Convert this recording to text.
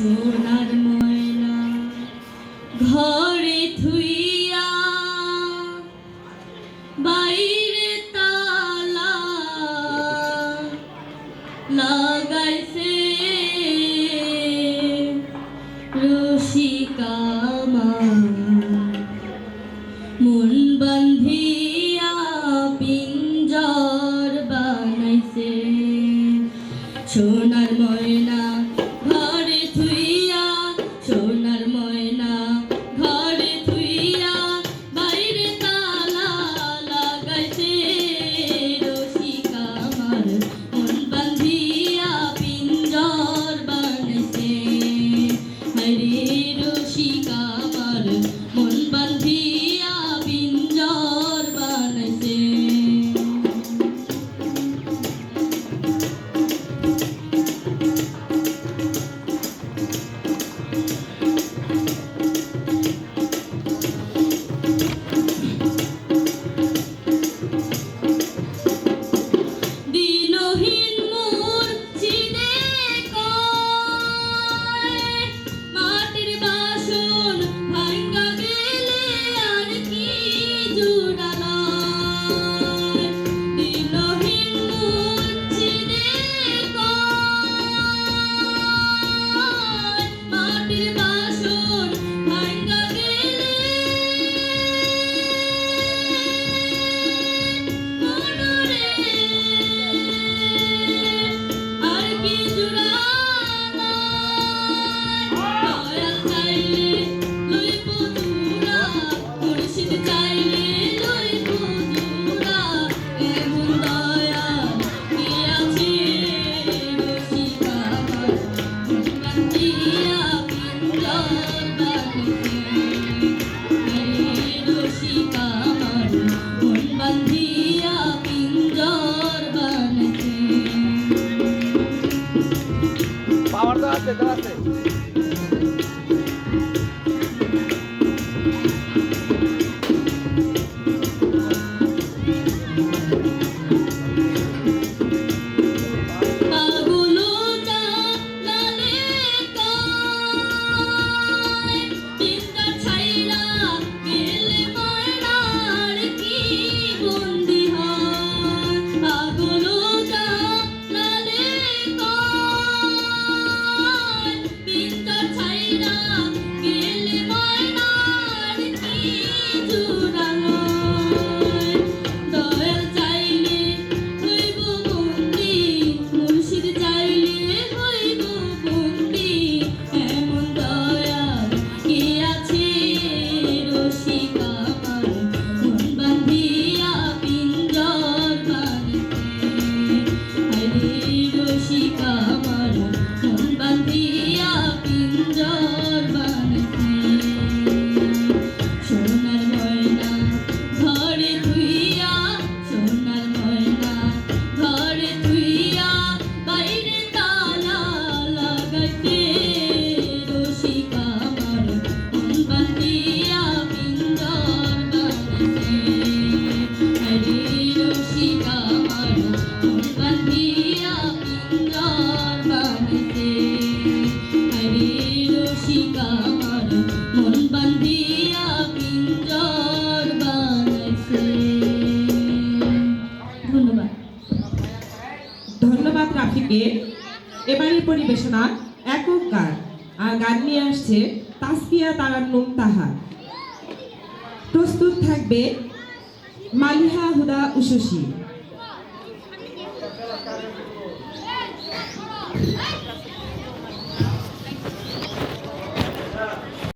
সোনার ময়না ঘরে থুইয়া বাইরে তালা লাগাইছে রসিকামা মন বান্ধিয়া পিঞ্জর বানাইছে। সোনার ময়না Thank you. ধন্যবাদ। রাফিকে। এবারের পরিবেশনা একক গান। আর গান নিয়ে আসছে তাসকিয়া তারান্নুম তাহা প্রস্তুত থাকবে মালিহা হুদা উশসী